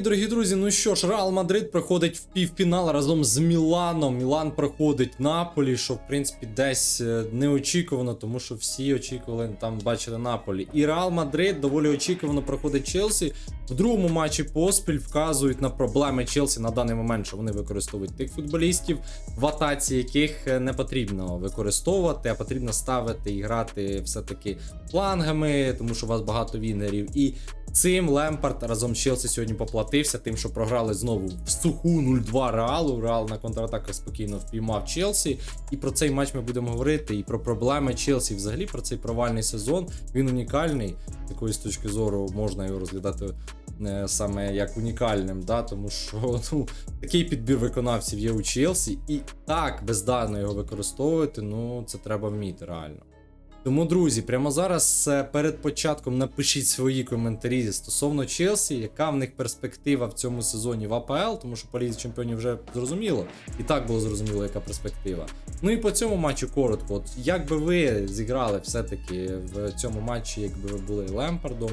Дорогі друзі. Ну що ж, Реал Мадрид проходить в півфінал разом з Міланом. Мілан проходить Наполі, що в принципі десь е, неочікувано, тому що всі очікували там бачили Наполі. І Реал Мадрид доволі очікувано проходить Челсі. В другому матчі поспіль вказують на проблеми Челсі на даний момент, що вони використовують тих футболістів, в атаці яких е, не потрібно використовувати, а потрібно ставити і грати все-таки флангами, тому що у вас багато вінгерів. І Цим Лемпард разом з Челсі сьогодні поплатився, тим, що програли знову в суху 0-2 Реалу. Реал на контратаках спокійно впіймав Челсі. І про цей матч ми будемо говорити. І про проблеми Челсі, взагалі про цей провальний сезон. Він унікальний. З якоїсь точки зору можна його розглядати е, саме як унікальним, да? тому що ну, такий підбір виконавців є у Челсі, і так бездарно його використовувати, ну це треба вміти реально. Тому, друзі, прямо зараз е, перед початком напишіть свої коментарі стосовно Челсі, яка в них перспектива в цьому сезоні в АПЛ, тому що по лізі чемпіонів вже зрозуміло, і так було зрозуміло, яка перспектива. Ну і по цьому матчу коротко. От як би ви зіграли все-таки в цьому матчі, якби ви були Лемпардом,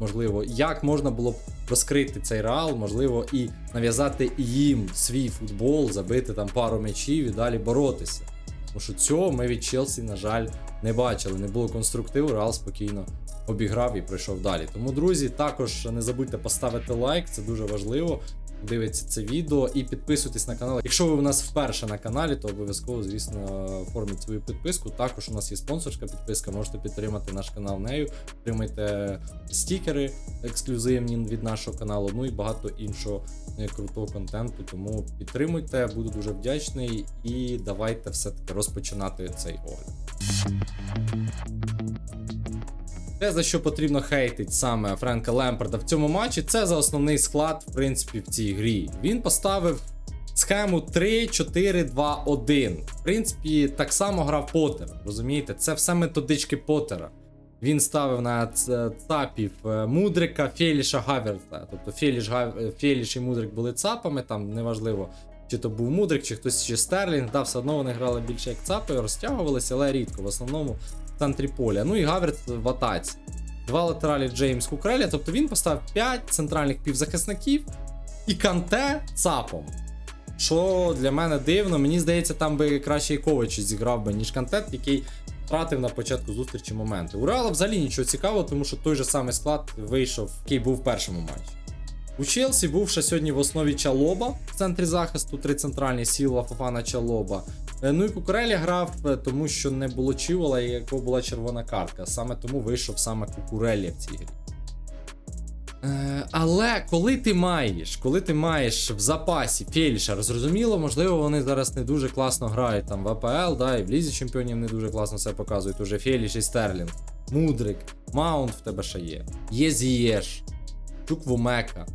можливо, як можна було б розкрити цей реал, можливо, і нав'язати їм свій футбол, забити там пару м'ячів і далі боротися. Тому що цього ми від Челсі, на жаль, не бачили. Не було конструктиву, Реал спокійно обіграв і пройшов далі. Тому, друзі, також не забудьте поставити лайк, це дуже важливо. Дивіться це відео і підписуйтесь на канал. Якщо ви у нас вперше на каналі, то обов'язково, звісно, оформіть свою підписку. Також у нас є спонсорська підписка, можете підтримати наш канал нею. Отримайте стікери ексклюзивні від нашого каналу, ну і багато іншого е, крутого контенту. Тому підтримуйте, буду дуже вдячний. І давайте все-таки розпочинати цей огляд. Те, за що потрібно хейтить саме Френка Лемпарда в цьому матчі, це за основний склад, в принципі, в цій грі. Він поставив схему 3-4-2-1. В принципі, так само грав Поттер. Розумієте, це все методички Поттера. Він ставив на цапів е, Мудрика, Феліша, Гаверта. Тобто Феліш, Феліш і Мудрик були цапами, там неважливо, чи то був Мудрик, чи хтось ще Стерлінг. Да, все одно вони грали більше як цапи, розтягувалися, але рідко. В основному центрі поля. Ну і Гаверт в атаці. Два латералі Джеймс Кукреля, тобто він поставив 5 центральних півзахисників і Канте цапом. Що для мене дивно, мені здається, там би краще і Ковач зіграв би, ніж Канте, який втратив на початку зустрічі моменти. У Реала взагалі нічого цікавого, тому що той же самий склад вийшов, який був в першому матчі. У Челсі був ще сьогодні в основі Чалоба в центрі захисту, три центральні сіла Фофана Чалоба. Е, Ну і Кукурелі грав, е, тому що не було Чівола, якого була червона картка. Саме тому вийшов саме Кукурелі в цій грі. Е, але коли ти маєш, коли ти маєш в запасі Феліша, зрозуміло, можливо, вони зараз не дуже класно грають там в АПЛ, да, і в Лізі Чемпіонів не дуже класно все показують. Уже Феліш і Стерлінг, Мудрик, Маунт в тебе ще є. Є Зієш, Чуквумека.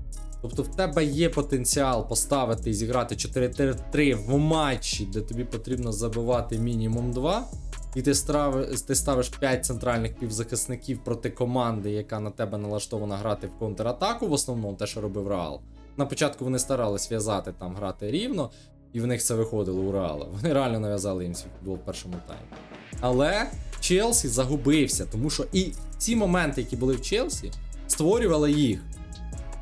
Тобто в тебе є потенціал поставити і зіграти 4-3 в матчі, де тобі потрібно забивати мінімум 2. І ти, страв... ти ставиш 5 центральних півзахисників проти команди, яка на тебе налаштована грати в контратаку, в основному те, що робив Реал. На початку вони старались в'язати там грати рівно, і в них це виходило у Реала. Вони реально нав'язали їм свій футбол в першому таймі. Але Челсі загубився, тому що і ці моменти, які були в Челсі, створювали їх.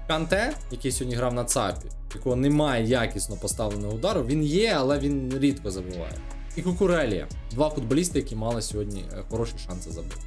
Канте, який сьогодні грав на ЦАПі, якого немає якісно поставленого удару, він є, але він рідко забуває. І Кукурелія. Два футболісти, які мали сьогодні е, хороші шанси забити.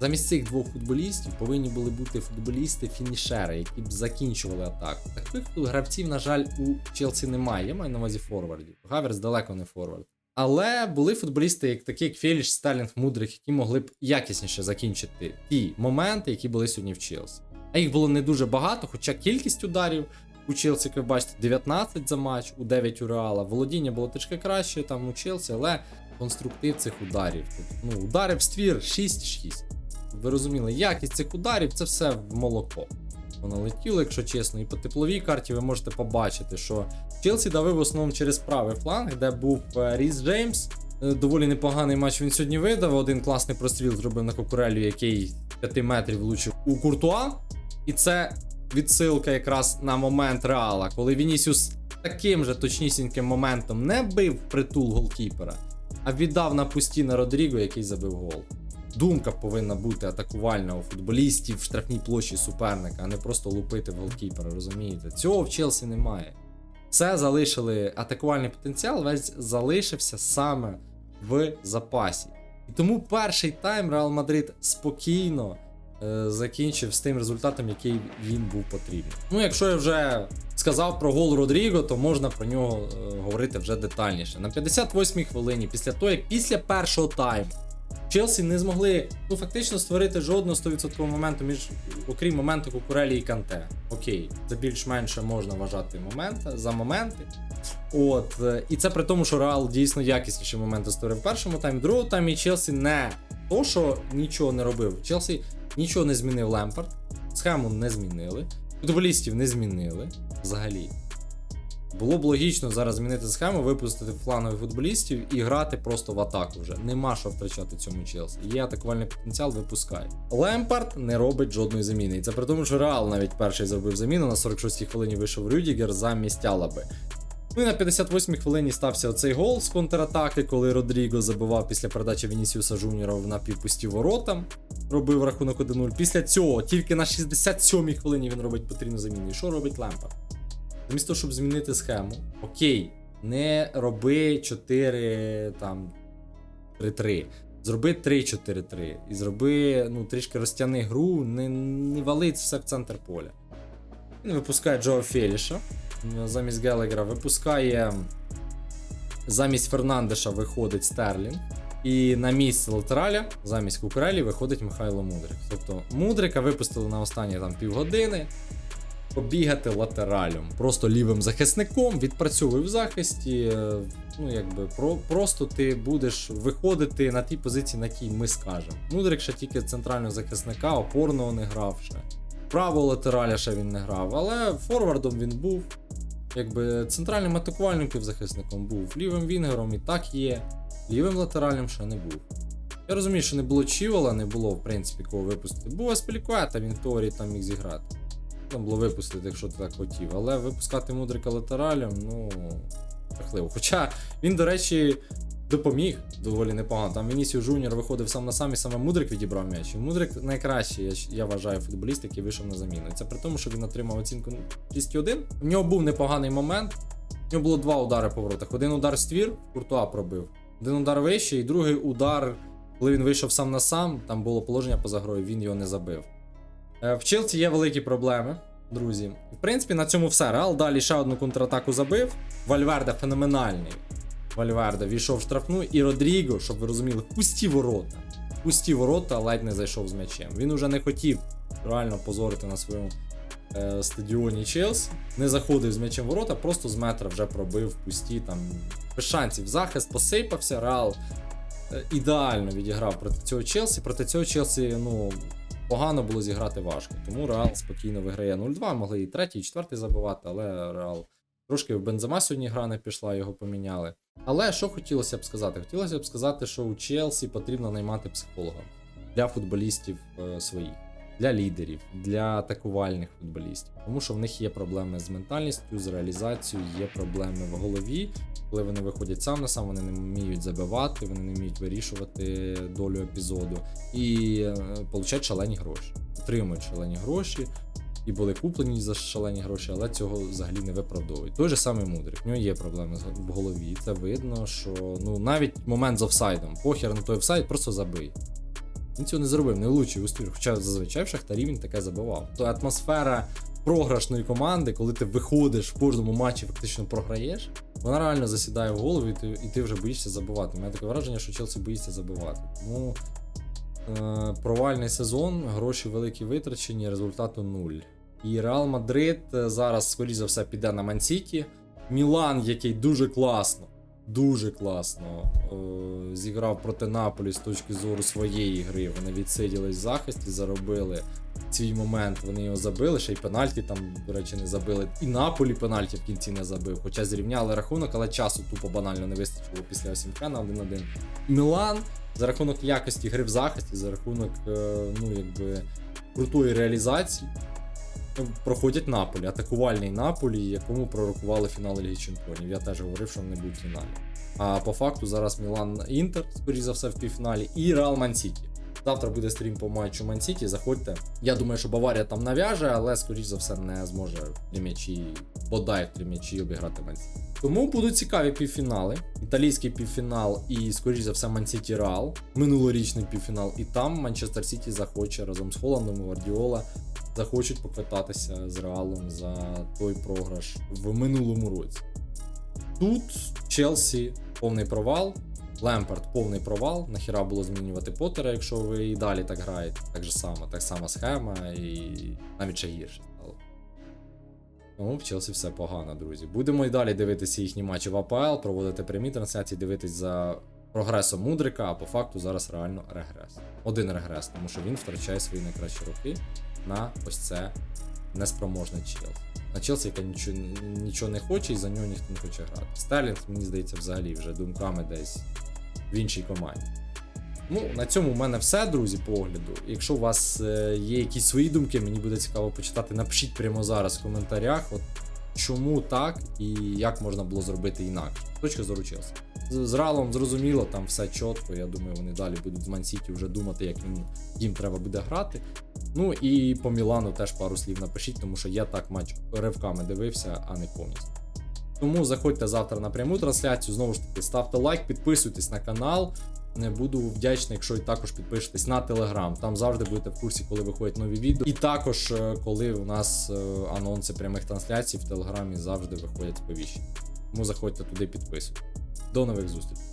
Замість цих двох футболістів повинні були бути футболісти-фінішери, які б закінчували атаку. Таких гравців, на жаль, у Челсі немає. Я маю на увазі форвардів. Гаверс далеко не форвард. Але були футболісти, як такі як Феліш, Стерлінг, Мудрик, які могли б якісніше закінчити ті моменти, які були сьогодні в Челсі. А їх було не дуже багато, хоча кількість ударів у Челсі, як ви бачите, 19 за матч, у 9 у Реала. Володіння було трішки краще там у Челсі, але конструктив цих ударів. Ну, в ствір 6-6. Ви розуміли, якість цих ударів це все в молоко. Воно летіло, якщо чесно, і по тепловій карті ви можете побачити, що Челсі давив в основному через правий фланг, де був е, Ріс Джеймс. Е, Доволі непоганий матч він сьогодні видав. Один класний простріл зробив на Кокурелю, який 5 метрів влучив у Куртуа. І це відсилка якраз на момент Реала, коли Вінісіус таким же точнісіньким моментом не бив притул голкіпера, а віддав на пусті на Родріго, який забив гол. думка повинна бути атакувальна у футболістів в штрафній площі суперника, а не просто лупити в голкіпера, розумієте? Цього в Челсі немає. Все залишили атакувальний потенціал, весь залишився саме в запасі. І тому перший тайм Реал Мадрид спокійно закінчив з тим результатом, який він був потрібен. Ну, якщо я вже сказав про гол Родріго, то можна про нього е, говорити вже детальніше. На 58-й хвилині, після того, як після першого тайму Челсі не змогли ну фактично створити жодного 100% моменту між окрім моменту Кукурелі і Канте. Окей, це більш-менше можна вважати момент за моменти. От, е, і це при тому, що Реал дійсно якісніші моменти створив в першому таймі. В другому таймі Челсі не то, що нічого не робив. Челсі нічого не змінив Лемпард, схему не змінили, футболістів не змінили взагалі. Було б логічно зараз змінити схему, випустити флангових футболістів і грати просто в атаку вже. Нема що втрачати цьому Челсі. Є атакувальний потенціал, випускай. Лемпард не робить жодної заміни. І це при тому, що Реал навіть перший зробив заміну. На 46-й хвилині вийшов Рюдігер замість Алаби. Ну і на 58-й хвилині стався оцей гол з контратаки, коли Родріго забивав після передачі Вінісіуса Жуніора в напівпусті ворота. Робив рахунок 1-0. Після цього тільки на 67-й хвилині він робить потрібну заміну. І що робить Лемпард? Замість того, щоб змінити схему, окей, не роби 4 там 3-3. Зроби 3-4-3. І зроби, ну, трішки розтяни гру, не, не вали все в центр поля. Він випускає Джо Феліша замість Гелегера, випускає замість Фернандеша виходить Стерлінг. І на місце латераля замість Кукурелі виходить Михайло Мудрик. Тобто Мудрика випустили на останні там півгодини побігати латералем, просто лівим захисником, відпрацьовуй в захисті. Ну, якби про, просто ти будеш виходити на тій позиції, на якій ми скажемо. Мудрик ще тільки центрального захисника, опорного не грав ще. Правого латераля ще він не грав, але форвардом він був. Якби центральним атакувальним півзахисником був, лівим вінгером і так є, лівим латералем ще не був. Я розумію, що не було Чівола, не було, в принципі, кого випустити. Був Аспілікуета, він в теорії там міг зіграти. Там було випустити, якщо ти так хотів. Але випускати мудрика латералем, ну, жахливо. Хоча він, до речі, допоміг доволі непогано. Там Вінісіо Жуніор виходив сам на сам і саме Мудрик відібрав м'яч. Мудрик найкращий, я, я вважаю, футболіст, який вийшов на заміну. Це при тому, що він отримав оцінку 6,1. У нього був непоганий момент. У нього було два удари по воротах. Один удар ствір, Куртуа пробив. Один удар вище, і другий удар, коли він вийшов сам на сам, там було положення поза грою, він його не забив. Е, В Челсі є великі проблеми, друзі. В принципі, на цьому все. Реал далі ще одну контратаку забив. Вальверде феноменальний. Вальверде війшов в штрафну, і Родріго, щоб ви розуміли, пусті ворота. Пусті ворота, ледь не зайшов з м'ячем. Він уже не хотів реально позорити на своєму е, стадіоні Челсі. Не заходив з м'ячем ворота, просто з метра вже пробив пусті там без шансів. Захист посипався, Реал е, ідеально відіграв проти цього Челсі. Проти цього Челсі, ну. Погано було зіграти важко, тому Реал спокійно виграє 0-2, могли і третій, і четвертий забивати, але Реал трошки в Бензема сьогодні гра не пішла, його поміняли. Але що хотілося б сказати? Хотілося б сказати, що у Челсі потрібно наймати психолога для футболістів е, своїх, для лідерів, для атакувальних футболістів. Тому що в них є проблеми з ментальністю, з реалізацією, є проблеми в голові. Коли вони виходять сам на сам, вони не вміють забивати, вони не вміють вирішувати долю епізоду і е, получають шалені гроші, отримують шалені гроші. І були куплені за шалені гроші, але цього взагалі не виправдовують. Той же самий мудрик, в нього є проблеми в голові. Це видно, що ну навіть момент з офсайдом, похер на той офсайд, просто забий. Він цього не зробив, не влучив у ствір. Хоча зазвичай в Шахтарі він таке забивав. То атмосфера програшної команди, коли ти виходиш в кожному матчі, фактично програєш, вона реально засідає в голову, і ти, і ти вже боїшся забивати. У мене таке враження, що Челсі боїться забивати. Тому е, провальний сезон, гроші великі витрачені, результату нуль. І Реал Мадрид е, зараз, скоріш за все, піде на Мансіті. Мілан, який дуже класно, дуже класно е, зіграв проти Наполі з точки зору своєї гри. Вони відсиділись в захисті, заробили свій момент. Вони його забили, ще й пенальті там, до речі, не забили. І Наполі пенальті в кінці не забив. Хоча зрівняли рахунок, але часу тупо банально не вистачило після Осімка на 1-1. Мілан за рахунок якості гри в захисті, за рахунок, е, ну якби крутої реалізації. Проходять Наполі, атакувальний Наполі, якому пророкували фінал Ліги Чемпіонів. Я теж говорив, що вони будуть в фіналі. А по факту зараз Мілан Інтер, скоріш за все, в півфіналі, і Реал Мансіті. Завтра буде стрім по матчу Ман-Сіті. Заходьте. Я думаю, що Баварія там нав'яже, але скоріш за все не зможе три м'ячі, бодай три м'ячі обіграти Ман-Сіті. Тому будуть цікаві півфінали. Італійський півфінал і, скоріш за все, Ман-Сіті Реал. Минулорічний півфінал. І там Манчестер Сіті захоче разом з Холландом і Гвардіола захочуть поквитатися з Реалом за той програш в минулому році. Тут Челсі повний провал. Лемпард повний провал. Нахіра було змінювати Поттера, якщо ви і далі так граєте. Так же само, так сама схема, і навіть ще гірше. Тому в Челсі все погано, друзі. Будемо і далі дивитися їхні матчі в АПЛ, проводити прямі трансляції, дивитись за прогресом Мудрика, а по факту зараз реально регрес. Один регрес, тому що він втрачає свої найкращі роки на ось це неспроможне Челсі. На Челсі, яка нічого, нічого не хоче, і за нього ніхто не хоче грати. Стерлінг, мені здається, взагалі вже думками десь в іншій команді. Ну, на цьому в мене все, друзі, по огляду. Якщо у вас е, є якісь свої думки, мені буде цікаво почитати. Напишіть прямо зараз в коментарях, от чому так і як можна було зробити інакше. Точка зору Челсі. З, Ралом зрозуміло, там все чітко. Я думаю, вони далі будуть з Мансіті вже думати, як їм треба буде грати. Ну і по Мілану теж пару слів напишіть, тому що я так матч ривками дивився, а не повністю. Тому заходьте завтра на пряму трансляцію. Знову ж таки, ставте лайк, підписуйтесь на канал. Буду вдячний, якщо також підпишетесь на телеграм. Там завжди будете в курсі, коли виходять нові відео. І також, е, коли у нас е, анонси прямих трансляцій в телеграмі завжди виходять сповіщення. Тому заходьте туди, підписуйтесь. До нових зустрічей.